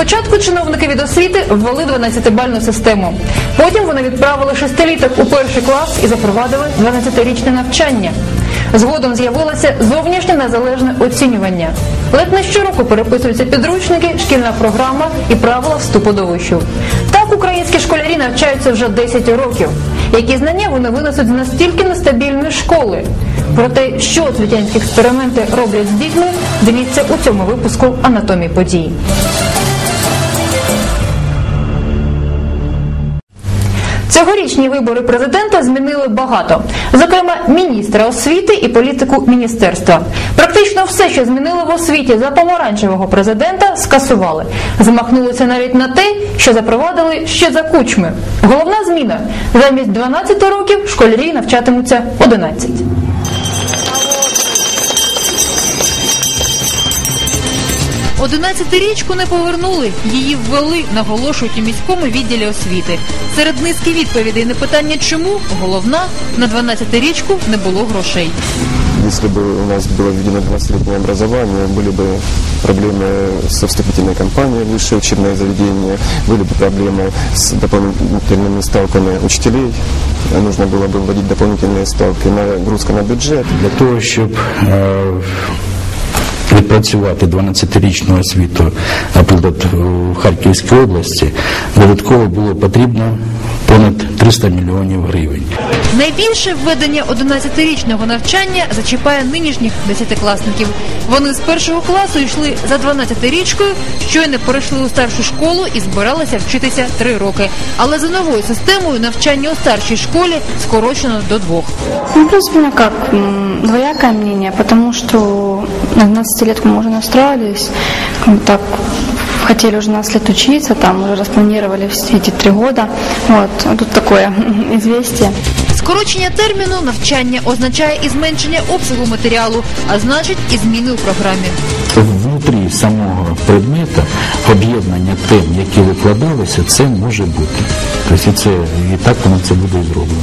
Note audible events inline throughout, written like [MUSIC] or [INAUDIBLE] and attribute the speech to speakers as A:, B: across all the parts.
A: Спочатку чиновники від освіти ввели 12-бальну систему. Потім вони відправили шестиліток у перший клас і запровадили 12-річне навчання. Згодом з'явилося зовнішнє незалежне оцінювання. Ледь не щороку переписуються підручники, шкільна програма і правила вступу до вишів. Так українські школярі навчаються вже 10 років. Які знання вони винесуть з настільки нестабільної школи? Про те, що освітянські експерименти роблять з дітьми, дивіться у цьому випуску анатомії подій. Цьогорічні вибори президента змінили багато, зокрема міністра освіти і політику міністерства. Практично все, що змінили в освіті за помаранчевого президента, скасували. Змахнулися навіть на те, що запровадили ще за кучми. Головна зміна замість 12 років школярі навчатимуться 11. Одинадцятирічку не повернули, її ввели, наголошують у міському відділі освіти. Серед низки відповідей на питання, чому головна на 12-річку не було грошей.
B: Если бы у нас было введено 12-летнее образование, были бы проблемы со вступительной кампанией в высшее учебное заведение, были бы проблемы с дополнительными ставками учителей, нужно было бы вводить дополнительные ставки, нагрузка на бюджет.
C: Для того, щоб е, відпрацювати 12-річну освіту, наприклад, в Харківській області, додатково було потрібно понад 300 мільйонів гривень.
A: Найбільше введення 11-річного навчання зачіпає нинішніх десятикласників. Вони з першого класу йшли за 12-річкою, щойно перейшли у старшу школу і збиралися вчитися три роки. Але за новою системою навчання у старшій школі скорочено до двох.
D: Ну, в принципе, у меня как, м, двоякое мнение, потому что на 12-летку мы уже настроились, как бы так хотели уже 12 лет учиться, там уже распланировали все эти три года. Вот, а тут такое [LAUGHS] известие.
A: Скорочення терміну навчання означає і зменшення обсягу матеріалу, а значить і зміни у програмі.
C: Внутрі самого предмета об'єднання тем, які викладалися, це може бути. Тобто це і так воно це буде і зроблено.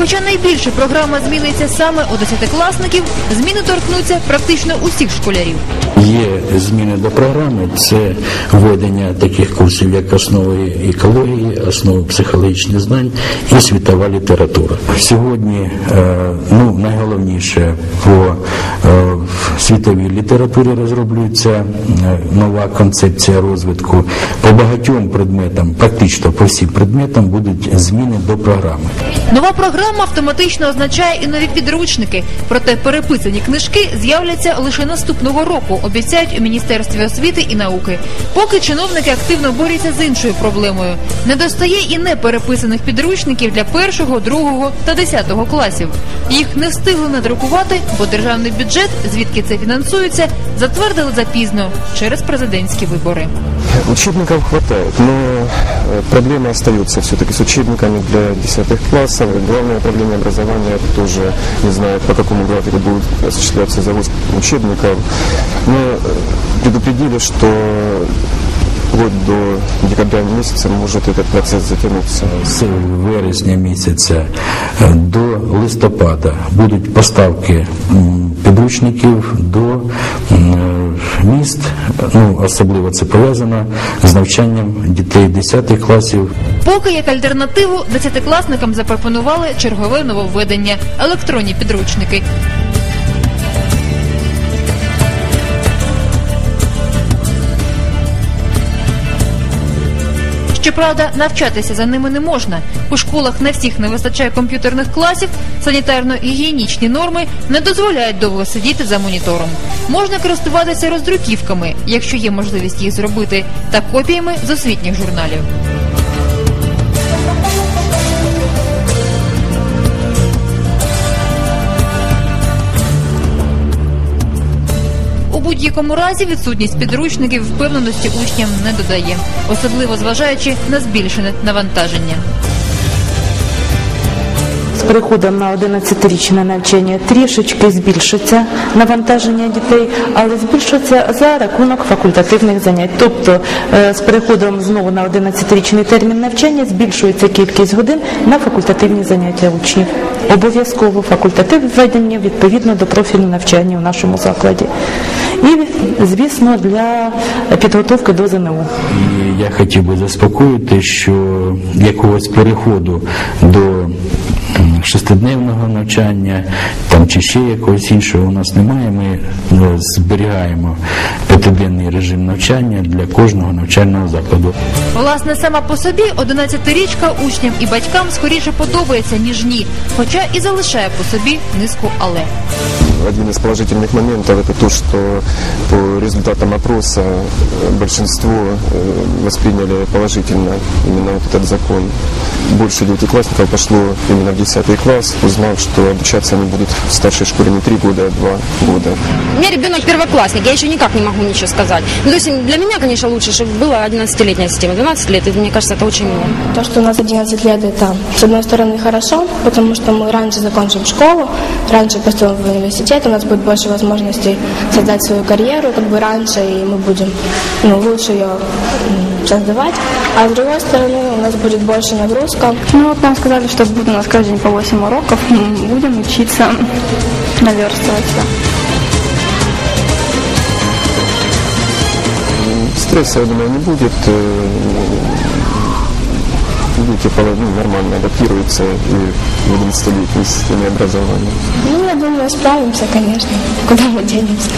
A: Хоча найбільше програма зміниться саме у десятикласників, зміни торкнуться практично усіх школярів.
C: Є зміни до програми, це введення таких курсів, як основи екології, основи психологічних знань і світова література. Сьогодні е, ну, найголовніше по е, світовій літературі розроблюється е, нова концепція розвитку. По багатьом предметам, практично по всім предметам, будуть зміни до програми.
A: Нова програма автоматично означає і нові підручники. Проте переписані книжки з'являться лише наступного року, обіцяють у міністерстві освіти і науки. Поки чиновники активно борються з іншою проблемою. Недостає і непереписаних підручників для першого, другого та десятого класів. Їх не встигли надрукувати, бо державний бюджет, звідки це фінансується, затвердили запізно через президентські вибори.
B: Учебников хватает, но э, проблемы остаются все-таки с учебниками для 10 классов. Главная проблема образования это тоже, не знаю, по какому графику будет осуществляться завоз учебников. Но э, предупредили, что вплоть до декабря месяца может этот процесс затянуться.
C: з вересня місяця е, до листопада будуть поставки м, підручників до м, е, міст. Ну особливо це пов'язано з навчанням дітей 10 класів.
A: Поки як альтернативу десятикласникам запропонували чергове нововведення електронні підручники. Щоправда, навчатися за ними не можна. У школах на всіх не вистачає комп'ютерних класів, санітарно-гігієнічні норми не дозволяють довго сидіти за монітором. Можна користуватися роздруківками, якщо є можливість їх зробити, та копіями з освітніх журналів. Будь-якому разі відсутність підручників впевненості учням не додає, особливо зважаючи на збільшене навантаження.
E: Переходом на 11-річне навчання трішечки збільшиться навантаження дітей, але збільшиться за рахунок факультативних занять. Тобто е, з переходом знову на 11-річний термін навчання збільшується кількість годин на факультативні заняття учнів. Обов'язково факультатив введення відповідно до профілю навчання у нашому закладі. І, звісно, для підготовки до ЗНО.
C: Я хотів би заспокоїти, що якогось переходу до шестидневного навчання там чи ще якогось іншого у нас немає. Ми е, зберігаємо п'ятиденний режим навчання для кожного навчального закладу.
A: Власне, сама по собі 11-річка учням і батькам скоріше подобається, ніж ні, хоча і залишає по собі низку але.
B: Один из положительных моментов это то, что по результатам опроса э, большинство э, восприняли положительно именно вот этот закон. Больше девятиклассников пошло именно в 10 класс, узнав, что обучаться они будут в старшей школе не 3 года, а 2 года.
F: У меня ребенок первоклассник, я еще никак не могу ничего сказать. Ну, то есть для меня, конечно, лучше, чтобы была 11-летняя система. 12 лет, это, мне кажется, это очень много.
G: То, что у нас 11 лет, это, с одной стороны, хорошо, потому что мы раньше закончим школу, раньше поступим в университет, у нас будет больше возможностей создать свою карьеру как бы раньше, и мы будем ну, лучше ее создавать. А с другой стороны, у нас будет больше нагрузка.
D: Ну вот нам сказали, что будет у нас каждый день по 8 уроков. Будем учиться наверстываться.
B: Стресса, я думаю, не будет. э, Дети ну, нормально адаптируются и в 11-летней системе образования.
G: Ну, я думаю, справимся, конечно. Куда мы денемся?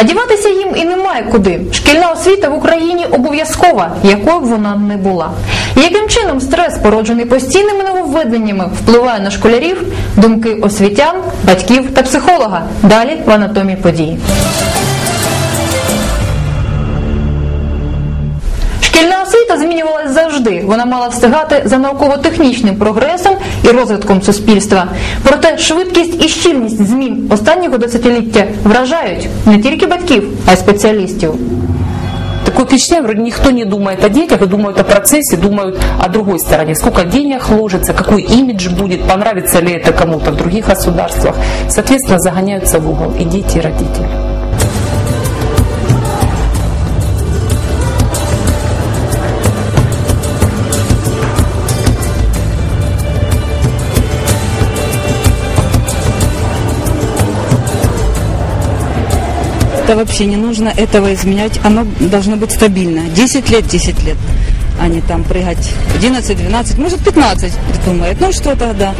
A: А діватися їм і немає куди. Шкільна освіта в Україні обов'язкова, якою б вона не була. Яким чином стрес, породжений постійними нововведеннями, впливає на школярів, думки освітян, батьків та психолога. Далі в анатомії події. Шкільна освіта змінювалася завжди. Вона мала встигати за науково-технічним прогресом і розвитком суспільства. Проте швидкість і щільність змін останнього десятиліття вражають не тільки батьків, а й спеціалістів.
H: Такое впечатление, вроде никто не думает о детях, думают о процессе, думают о другой стороне. Сколько денег вложится, какой имидж будет, понравится ли это кому-то в других государствах. Соответственно, загоняются в угол и дети, и родители.
I: Это вообще не нужно этого изменять. Оно должно быть стабильно. 10 лет, 10 лет. А не там прыгать 11, 12, может 15 думает. Ну что тогда?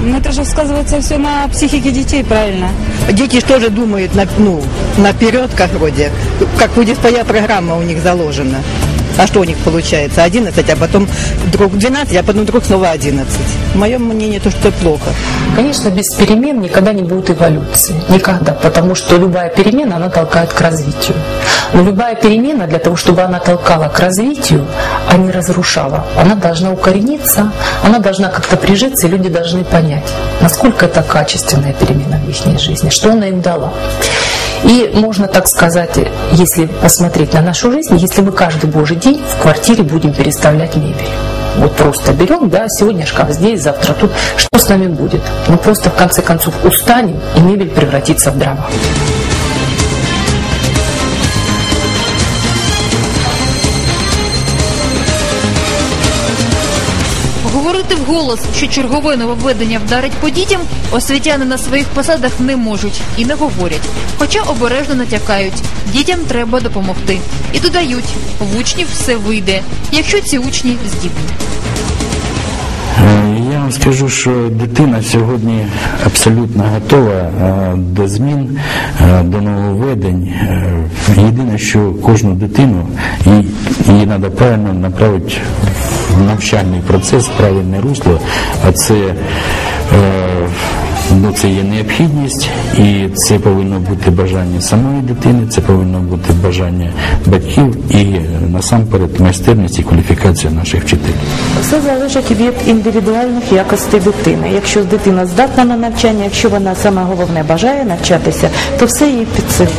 I: Ну это же сказывается все на психике детей, правильно?
J: Дети ж тоже думают на, ну, наперед, как вроде, как будет своя программа у них заложена. А что у них получается? 11, а потом вдруг 12, а потом вдруг снова 11. В моем мнении, то, что плохо.
H: Конечно, без перемен никогда не будет эволюции. Никогда. Потому что любая перемена, она толкает к развитию. Но любая перемена, для того, чтобы она толкала к развитию, а не разрушала, она должна укорениться, она должна как-то прижиться, и люди должны понять, насколько это качественная перемена в их жизни, что она им дала. И можно так сказать, если посмотреть на нашу жизнь, если мы каждый божий день в квартире будем переставлять мебель. Вот просто берем, да, сегодня шкаф здесь, завтра тут. Что с нами будет? Мы просто в конце концов устанем, и мебель превратится в дрова.
A: Говорити вголос, що чергове нововведення вдарить по дітям, освітяни на своїх посадах не можуть і не говорять. Хоча обережно натякають, дітям треба допомогти. І додають, в учнів все вийде, якщо ці учні здібні.
C: Е, Я вам скажу, що дитина сьогодні абсолютно готова е, до змін, е, до нововведень. Єдине, що кожну дитину її треба правильно направити навчальний процес, правильне русло, а це е, Ну, це є необхідність, і це повинно бути бажання самої дитини, це повинно бути бажання батьків і е, насамперед майстерність і кваліфікація наших вчителів.
E: Все залежить від індивідуальних якостей дитини. Якщо дитина здатна на навчання, якщо вона саме головне бажає навчатися, то все їй під силу.